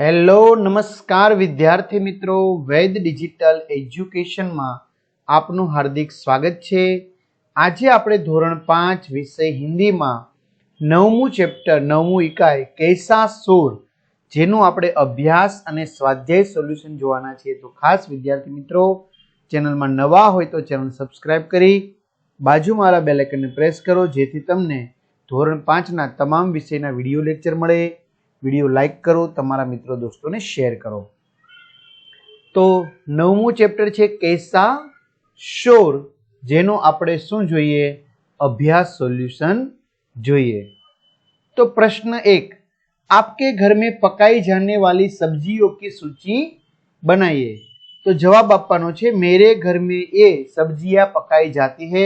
Hello, નમસ્કાર વિદ્યાર્થી મિત્રો. વૈદ ડિજિટલ એજ્યુકેશનમાં આપનું હાર્દિક સ્વાગત છે. આજે આપણે ધોરણ પાંચ વિષય હિન્દીમાં નવમું ચેપ્ટર, નવમું ઇકાઈ, કૈસા સોર, જેનું આપણે અભ્યાસ અને સ્વાધ્યાય સોલ્યુશન જોવાના છીએ. તો ખાસ વિદ્યાર્થી મિત્રો, ચેનલમાં નવા હોય તો ચેનલ સબસ્ક્રાઇબ કરી, બાજુમાં વાળા બેલ આઇકનને પ્રેસ કરો, જેથી તમને ધોરણ પાંચના તમામ વિષયના વીડિયો લેક્ચર મળે. વિડીયો લાઈક કરો તમારા મિત્રો દોસ્તોને શેર કરો તો નવમું ચેપ્ટર છે કૈસા શોર જેનો આપણે શું જોઈએ અભ્યાસ સોલ્યુશન જોઈએ તો પ્રશ્ન એક आपके घर में पकाई जाने वाली सब्जियों की सूची बनाइए तो जवाब આપવાનો છે मेरे घर में ये सब्जियां पकाई जाती है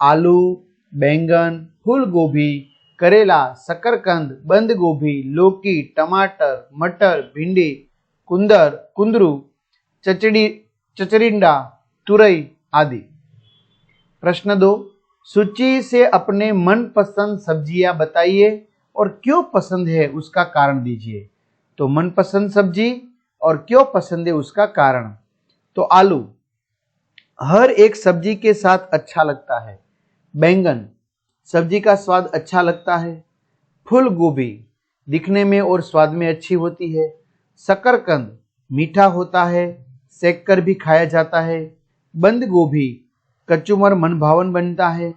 आलू बैंगन फूल गोभी करेला, शकरकंद बंद गोभी लौकी, टमाटर, मटर, भिंडी, कुंदर, कुंदरू, चचड़ी, चचरिंडा, तुरई आदि। प्रश्न दो, सूची से अपने मनपसंद सब्ज़ियाँ बताइए और क्यों पसंद है उसका कारण दीजिए। तो मनपसंद सब्ज़ी और क्यों पसंद है उसका कारण? तो आलू, हर एक सब्ज़ी के साथ अच्छा लगता है। बैंगन सब्जी का स्वाद अच्छा लगता है फूल गोभी दिखने में और स्वाद में अच्छी होती है शकरकंद मीठा होता है सेक कर भी खाया जाता है बंद गोभी कचुमर मन भावन बनता है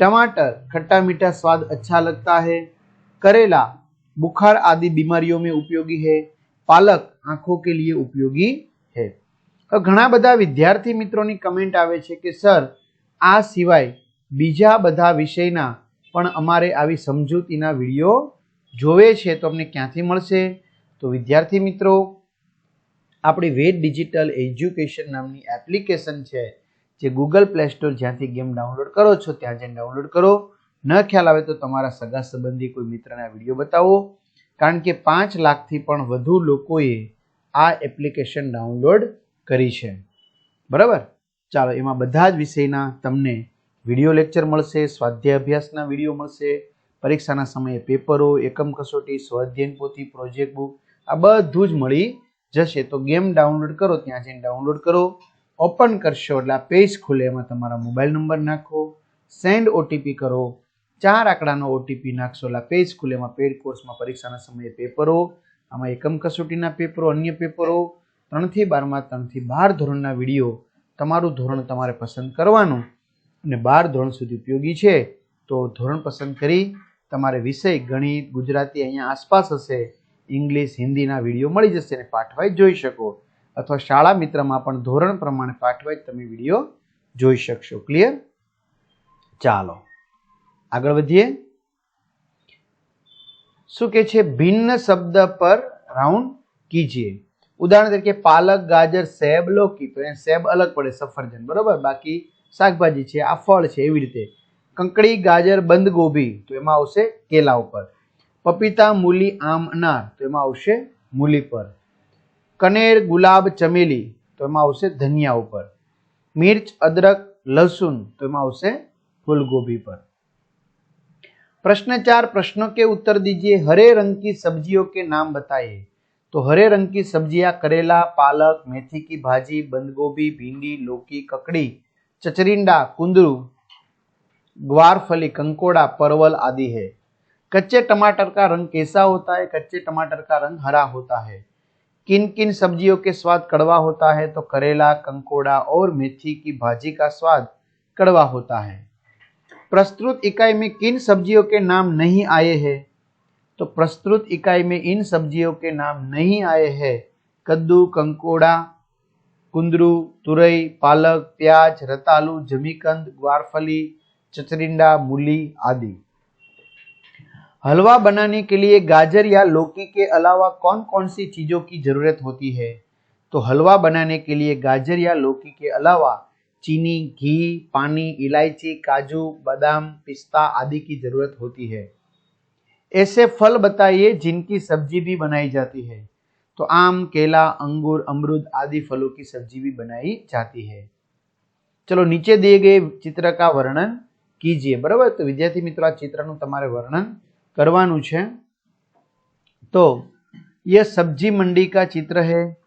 टमाटर खट्टा मीठा स्वाद अच्छा लगता है करेला बुखार आदि बीमारियों में उपयोगी है पालक आंखों के लिए उपयोगी है તો ઘણા બધા વિદ્યાર્થી મિત્રોની કમેન્ટ આવે છે કે સર આ સિવાય બીજા બધા વિષયના પણ અમારે આવી સમજૂતીના વીડિયો જોવે છે તો અમને ક્યાંથી મળશે? તો વિદ્યાર્થી મિત્રો, આપણી વેદ ડિજિટલ એજ્યુકેશન નામની એપ્લિકેશન છે જે ગૂગલ પ્લે સ્ટોર જ્યાંથી ગેમ ડાઉનલોડ કરો છો, ત્યાં જઈને ડાઉનલોડ કરો. ન ખ્યાલ આવે તો તમારા સગા સંબંધી કોઈ મિત્રને આ વીડિયો બતાવો. કારણ કે પાંચ લાખથી પણ વધુ લોકોએ આ એપ્લિકેશન ડાઉનલોડ કરી છે. બરાબર? ચાલો, એમાં બધા જ વિષયના તમને વીડિયો લેક્ચર મળશે સ્વાધ્યાય અભ્યાસના વીડિયો મળશે, પરીક્ષાના સમયે પેપરો, એકમ કસોટી, સ્વાધ્યાયન પોથી, પ્રોજેક્ટ બુક, આ બધું જ મળી જશે. તો ગેમ ડાઉનલોડ કરો, ત્યાં જઈને ડાઉનલોડ કરો. ઓપન કરશો એટલે આ પેજ ખુલે, એમાં તમારા મોબાઈલ નંબર નાખો. સેન્ડ ઓટીપી કરો. ચાર આંકડાનો ઓટીપી નાખશો એટલે પેજ ખુલે, એમાં પેડ કોર્સમાં પરીક્ષાના સમયે પેપરો, આમાં એકમ કસોટીના પેપરો, અન્ય પેપરો, ત્રણથી બારમાં, ત્રણથી બાર ધોરણના વીડિયો તમારું ધોરણ તમારે પસંદ કરવાનું. અને બાર ધોરણ સુધી ઉપયોગી છે, તો ધોરણ પસંદ કરી તમારે વિષય, ગણિત, ગુજરાતી અહીંયા આસપાસ હશે, ઇંગ્લિશ, હિન્દીના વીડિયો મળી જશે અને પાઠવાય જોઈ શકો. અથવા શાળા મિત્રમાં પણ ધોરણ પ્રમાણે પાઠવાય તમે વીડિયો જોઈ શકશો. ક્લિયર ચાલો. આગળ વધીએ. શું કે છે? ભિન્ન શબ્દ પર રાઉન્ડ કીજીએ. ઉદાહરણ તરીકે પાલક, ગાજર, સેબ, લોકી. તો એ સેબ અલગ પડે, સફરજન. બરોબર? બાકી શાકભાજી છે, આ ફળ છે એવી રીતે. કંકડી, ગાજર બંધ ગોભી તો એમાં આવશે કેલા ઉપર. પપીતા, મૂલી, આમ, અનાર, તો એમાં આવશે મૂલી પર. કનેર, ગુલાબ, ચમેલી, તો એમાં આવશે ધનિયા ઉપર. મિર્ચ, અદરક, લસુન, તો એમાં આવશે ફૂલગોભી પર. प्रश्न चार प्रश्नों के उत्तर दीजिए हरे रंग की सब्जियों के नाम बताइए तो हरे रंग की सब्जियां करेला पालक मेथी की भाजी बंद गोभी चचरिंडा, कुंदरू, ग्वारफली, कंकोड़ा, परवल आदि है। कच्चे टमाटर का रंग कैसा होता है? कच्चे टमाटर का रंग हरा होता है। किन किन सब्जियों के स्वाद कड़वा होता है? तो करेला, कंकोड़ा और मेथी की भाजी का स्वाद कड़वा होता है। प्रस्तुत इकाई में किन सब्जियों के नाम नहीं आए हैं? तो प्रस्तुत इकाई में इन सब्जियों के नाम नहीं आए हैं। कद्दू, कंकोड़ा कुंदरू तुरई पालक प्याज रतालू जमीकंद ग्वारफली चचरिंडा मूली आदि हलवा बनाने के लिए गाजर या लौकी के अलावा कौन कौन सी चीज़ों की ज़रूरत होती है तो हलवा बनाने के लिए गाजर या लौकी के अलावा चीनी घी पानी इलायची काजू बादाम पिस्ता आदि की ज़रूरत होती है ऐसे फल बताइए जिनकी सब्ज़ी भी बनाई जाती है तो आम, केला, अंगूर, अमरूद आदि फलों की सब्ज़ी भी बनाई जाती है। चलो नीचे दिए गए चित्र का वर्णन कीजिए, बराबर? तो विद्यार्थी मित्रों चित्र नर्णन करवा વર્ણન यह सब्ज़ी मंडी का चित्र है।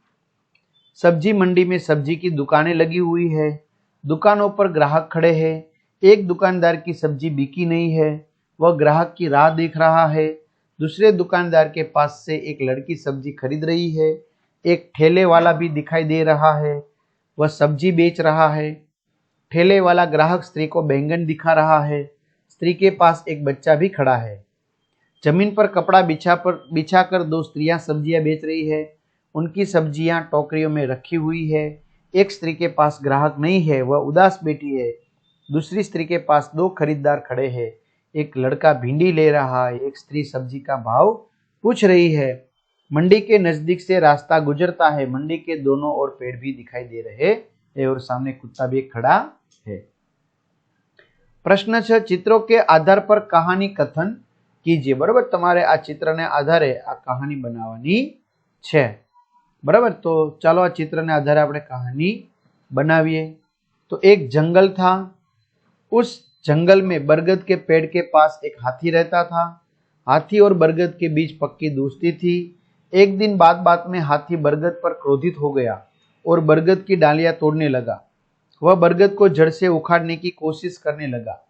सब्ज़ी मंडी में सब्ज़ी की दुकानें लगी हुई है। दुकानों पर ग्राहक खड़े हैं। एक दुकानदार की सब्ज़ी बिकी नहीं है। वह ग्राहक की राह देख रहा है। दूसरे दुकानदार के पास से एक लड़की सब्ज़ी खरीद रही है। एक ठेले वाला भी दिखाई दे रहा है। वह सब्ज़ी बेच रहा है। ठेले वाला ग्राहक स्त्री को बैंगन दिखा रहा है। स्त्री के पास एक बच्चा भी खड़ा है। ज़मीन पर कपड़ा बिछा पर बिछा कर दो स्त्रियाँ सब्ज़ियाँ बेच रही है। उनकी सब्ज़ियाँ टोकरियों में रखी हुई है। एक स्त्री के पास ग्राहक नहीं है। वह उदास बैठी है। दूसरी स्त्री के पास दो खरीदार खड़े हैं। एक लड़का भिंडी ले रहा है एक स्त्री सब्जी का भाव पूछ रही है मंडी के नजदीक से रास्ता गुजरता है मंडी के दोनों ओर पेड़ भी दिखाई दे रहे हैं और सामने कुत्ता भी खड़ा है પ્રશ્ન છે ચિત્રો કે આધાર પર કહાની કથન કીજીએ બરાબર તમારે આ ચિત્રને આધારે આ કહાની બનાવવાની છે બરાબર તો ચાલો આ ચિત્રને આધારે આપણે કહાની बनाविए तो एक जंगल था उस जंगल में बरगद के पेड़ के पास एक हाथी रहता था। हाथी और बरगद के बीच पक्की दोस्ती थी। एक दिन बात बात में हाथी बरगद पर क्रोधित हो गया और बरगद की डालियाँ तोड़ने लगा। वह बरगद को जड़ से उखाड़ने की कोशिश करने लगा।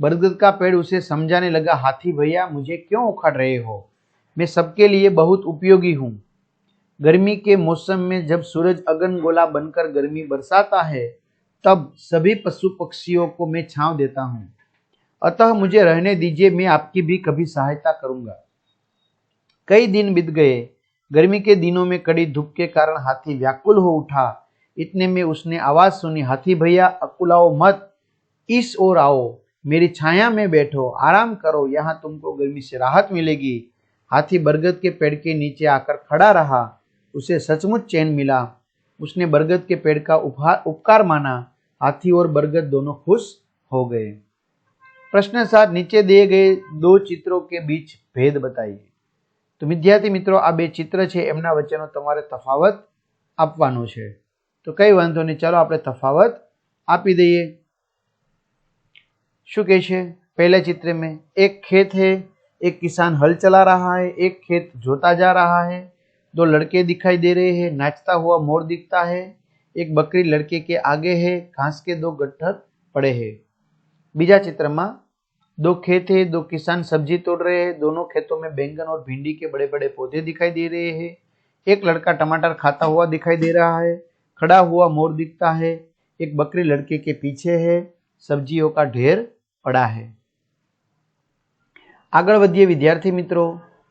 बरगद का पेड़ उसे समझाने लगा, हाथी भैया, मुझे क्यों उखाड़ रहे हो? मैं सबके लिए बहुत उपयोगी हूँ। गर्मी के मौसम में जब सूरज अगन गोला बनकर गर्मी बरसाता है तब सभी पशु पक्षियों को मैं छांव देता हूँ। अतः मुझे रहने दीजिए, मैं आपकी भी कभी सहायता करूँगा। कई दिन बीत गए। गर्मी के दिनों में कड़ी धूप के कारण हाथी व्याकुल हो उठा। इतने में उसने आवाज़ सुनी, हाथी भैया, अकुलाओ मत। इस ओर आओ। मेरी छाया में बैठो। आराम करो। यहाँ तुमको गर्मी से राहत मिलेगी। हाथी बरगद के पेड़ के नीचे आकर खड़ा रहा। उसे सचमुच चैन मिला। उसने बरगद के पेड़ का उपहार उपकार माना। हाथी और बरगद दोनों खुश हो गए प्रश्न सात नीचे दिए गए दो चित्रों के बीच भेद बताइए તો વિદ્યાર્થી મિત્રો આ બે ચિત્ર છે એમના વચ્ચેનો તમારે તફાવત આપવાનો છે તો કઈ વાંધો નહીં ચાલો આપણે તફાવત આપી દઈએ શું કહે છે पहले चित्र में एक खेत है एक किसान हल चला रहा है एक खेत जोता जा रहा है दो लड़के दिखाई दे रहे हैं नाचता हुआ मोर दिखता है एक बकरी लड़के के आगे है घास के दो गट्ठर पड़े हैं बीजा चित्र में दो खेत है दो किसान सब्जी तोड़ रहे हैं दोनों खेतों में बैंगन और भिंडी के बड़े बड़े पौधे दिखाई दे रहे हैं एक लड़का टमाटर खाता हुआ दिखाई दे रहा है खड़ा हुआ मोर दिखता है एक बकरी लड़के के पीछे है सब्जियों का ढेर पड़ा है આગળ વધીએ વિદ્યાર્થી મિત્રો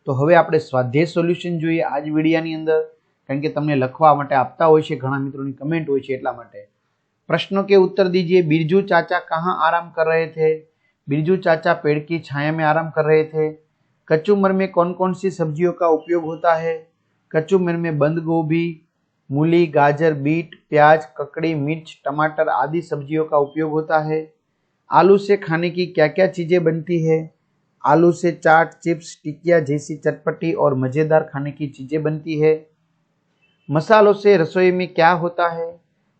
તો હવે આપણે સ્વાધ્યાય સોલ્યુશન જોઈએ આજ વિડીયાની અંદર કારણ કે તમને લખવા માટે આપતા હોય છે ઘણા મિત્રોની કમેન્ટ હોય છે એટલા માટે પ્રશ્નો કે उत्तर दीजिए बिरजू चाचा कहाँ आराम कर रहे थे बिरजू चाचा पेड़ की छाया में आराम कर रहे थे कचूमर में कौन कौन सी सब्जियों का उपयोग होता है कचूमर में बंद गोभी मूली गाजर बीट प्याज ककड़ी मिर्च टमाटर आदि सब्जियों का उपयोग होता है आलू से खाने की क्या क्या चीज़ें बनती है आलू से चाट चिप्स टिकिया जैसी चटपटी और मज़ेदार खाने की चीज़ें बनती है मसालों से रसोई में क्या होता है?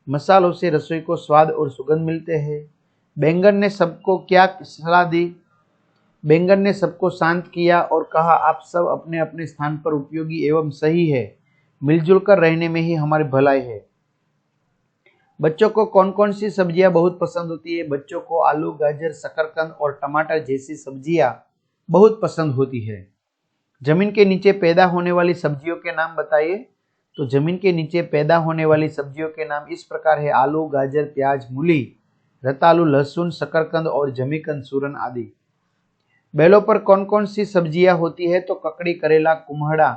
मसालों से रसोई को स्वाद और सुगंध मिलते हैं। बैंगन ने सबको क्या सलाह दी? बैंगन ने सबको शांत किया और कहा, आप सब अपने अपने स्थान पर उपयोगी एवं सही है। मिलजुल कर रहने में ही हमारी भलाई है। बच्चों को कौन कौन सी सब्ज़ियाँ बहुत पसंद होती है? बच्चों को आलू, गाजर, शकरकंद और टमाटर जैसी सब्ज़ियाँ बहुत पसंद होती है। ज़मीन के नीचे पैदा होने वाली सब्जियों के नाम बताइए। तो ज़मीन के नीचे पैदा होने वाली सब्जियों के नाम इस प्रकार है आलू, गाजर, प्याज, मूली, रतालू, लहसुन, शकरकंद और जमीकंद, सूरन आदि। बैलों पर कौन कौन सी सब्ज़ियाँ होती है? तो ककड़ी, करेला, कुम्हड़ा,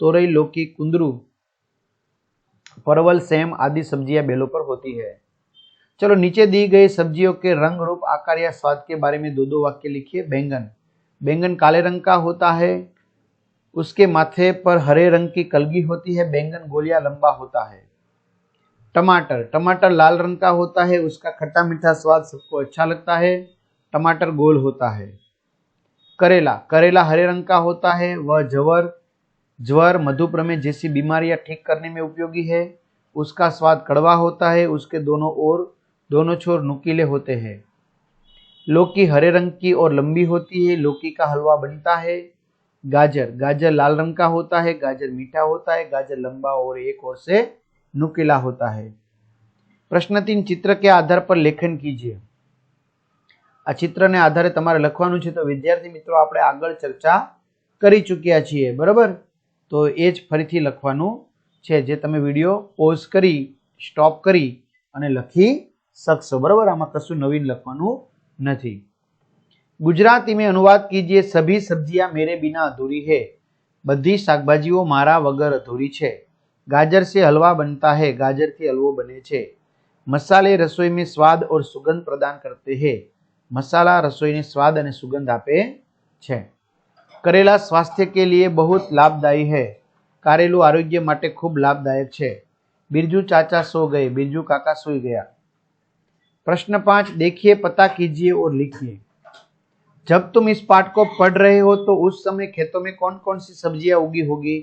तोरई, लौकी, कुंदरू, परवल, सेम आदि सब्ज़ियाँ बैलों पर होती है। चलो, नीचे दी गई सब्जियों के रंग, रूप, आकार या स्वाद के बारे में दो दो वाक्य लिखिए। बैंगन। बैंगन काले रंग का होता है उसके माथे पर हरे रंग की कलगी होती है, बैंगन गोलिया लंबा होता है। टमाटर टमाटर लाल रंग का होता है, उसका खट्टा मीठा स्वाद सबको अच्छा लगता है, टमाटर गोल होता है। करेला करेला हरे रंग का होता है, वह जवर, ज्वर मधुप्रमेह जैसी बीमारियाँ ठीक करने में उपयोगी है, उसका स्वाद कड़वा होता है, उसके दोनों ओर, दोनों छोर नुकीले होते हैं। लौकी हरे रंग की और लंबी होती है, लौकी का हलवा बनता है गाजर गाजर लाल रंग का होता है गाजर मीठा होता है गाजर लंबा और एक और से नुकीला होता है પ્રશ્ન તીન ચિત્ર કે આધાર પર લેખન કીજીએ આ ચિત્રને આધારે તમારે લખવાનું છે તો વિદ્યાર્થી મિત્રો આપણે આગળ ચર્ચા કરી ચૂક્યા છીએ બરાબર તો એ જ ફરીથી લખવાનું છે જે તમે વિડીયો પોઝ કરી સ્ટોપ કરી અને લખી શકશો બરાબર આમાં કશું નવીન લખવાનું નથી गुजराती में अनुवाद कीजिए सभी सब्जियां मेरे बिना अधूरी है બધી શાકભાજીઓ મારા વગર અધૂરી છે गाजर से हलवा बनता है गाजर થી હલવો બને છે મસાલે રસોઈ में स्वाद और सुगंध प्रदान करते हैं મસાલા રસોઈને સ્વાદ અને સુગંધ આપે છે કરેલા સ્વાસ્થ્ય કે लिए बहुत लाभदायी है કારેલું આરોગ્ય માટે ખૂબ લાભદાયક છે बिरजू चाचा सो गए बिरजू काका सोई गया प्रश्न पांच देखिए पता कीजिए और लिखिए जब तुम इस पाठ को पढ़ रहे हो तो उस समय खेतों में कौन कौन सी सब्ज़ियाँ उगी होगी?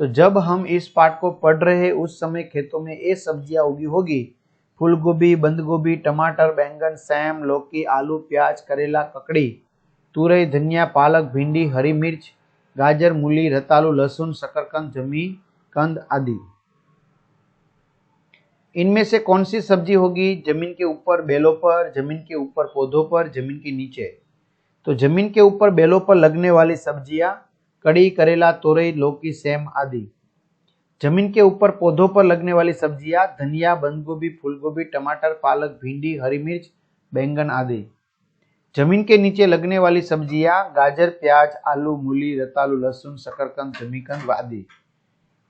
तो जब हम इस पाठ को पढ़ रहे, उस समय खेतों में ये सब्ज़ियाँ उगी होगी। फूल गोभी बंद गोभी टमाटर, बैंगन, सैम, लौकी, आलू, प्याज, करेला, ककड़ी, तुरई, धनिया, पालक, भिंडी, हरी मिर्च, गाजर, मूली, रतालू, लहसुन, शकरकंद जमी कंद आदि। इनमें से कौन सी सब्ज़ी होगी? ज़मीन के ऊपर बेलों पर, ज़मीन के ऊपर पौधों पर, ज़मीन के नीचे। तो ज़मीन के ऊपर बेलों पर लगने वाली सब्ज़ियाँ, कड़ी, करेला, तोरई, लौकी, सेम आदि। ज़मीन के ऊपर पौधों पर लगने वाली सब्ज़ियाँ, धनिया बंद गोभी फूल गोभी टमाटर, पालक, भिंडी, हरी मिर्च, बैंगन आदि। ज़मीन के नीचे लगने वाली सब्ज़ियाँ, गाजर, प्याज, आलू, मूली, रतालू, लहसुन, शकरकंद जमीकंद आदि।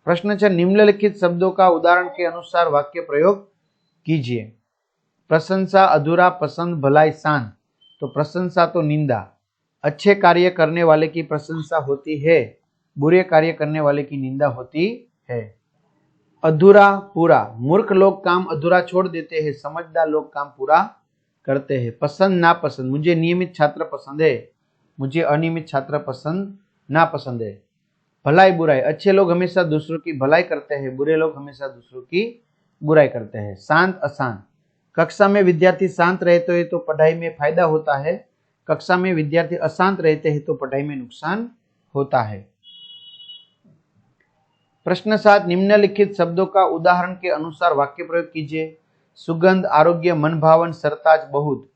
प्रश्न है निम्नलिखित शब्दों का उदाहरण के अनुसार वाक्य प्रयोग कीजिए। प्रशंसा, अधूरा, पसंद, भलाई शांत तो प्रशंसा तो निंदा। अच्छे कार्य करने वाले की प्रशंसा होती है, बुरे कार्य करने वाले की निंदा होती है। अधूरा पूरा। मूर्ख लोग काम अधूरा छोड़ देते हैं, समझदार लोग काम पूरा करते हैं। पसंद ना पसंद। मुझे नियमित छात्र पसंद है। मुझे अनियमित छात्र पसंद ना पसंद है। भलाई बुराई। अच्छे लोग हमेशा दूसरों की भलाई करते हैं, बुरे लोग हमेशा दूसरों की बुराई करते हैं। शांत, अशांत। कक्षा में विद्यार्थी शांत रहते हैं तो पढ़ाई में फ़ायदा होता है। कक्षा में विद्यार्थी अशांत रहते हैं तो पढ़ाई में नुकसान होता है। प्रश्न सात, निम्नलिखित शब्दों का उदाहरण के अनुसार वाक्य प्रयोग कीजिए। सुगंध, आरोग्य मन भावन सरताज, बहुत।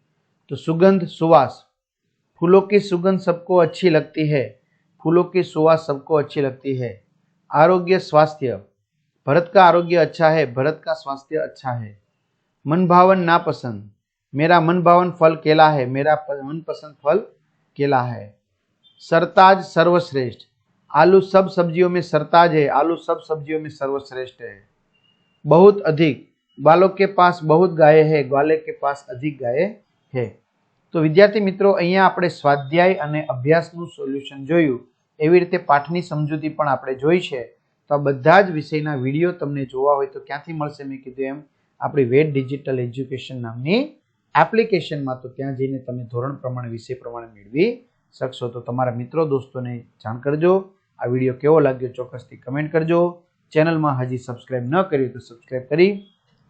तो सुगंध, सुवास। फूलों की सुगंध सबको अच्छी लगती है। फूलों की सुवास सबको अच्छी लगती है। आरोग्य, स्वास्थ्य। भरत का आरोग्य अच्छा है, भरत का स्वास्थ्य अच्छा है। मन भावन नापसंद मेरा मन भावन फल केला है मेरा मनपसंद फल केला है सरताज सर्वश्रेष्ठ आलू सब सब्जियों में सरताज है आलू सब सब्जियों में सर्वश्रेष्ठ है बहुत अधिक बालों के पास बहुत गाय है ग्वाले के पास अधिक गाय है તો વિદ્યાર્થી મિત્રો અહીંયા આપણે સ્વાધ્યાય અને અભ્યાસનું સોલ્યુશન જોયું એવી રીતે પાઠની સમજૂતી પણ આપણે જોઈ છે તો આ બધા જ વિષયના વિડીયો તમને જોવા હોય તો ક્યાંથી મળશે મેં કીધું એમ આપણી વેટ ડિજિટલ એજ્યુકેશન નામની એપ્લિકેશનમાં તો ત્યાં જઈને તમે ધોરણ પ્રમાણે, વિષય પ્રમાણે મેળવી શકશો. તો તમારા મિત્રો, દોસ્તોને જાણ કરજો. આ વીડિયો કેવો લાગ્યો ચોક્કસથી કમેન્ટ કરજો. ચેનલમાં હજી સબસ્ક્રાઈબ ન કર્યું તો સબસ્ક્રાઈબ કરી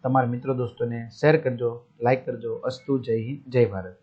તમારા મિત્રો, દોસ્તોને શેર કરજો લાઇક કરજો. અસ્તુ જય હિન્દ, જય ભારત.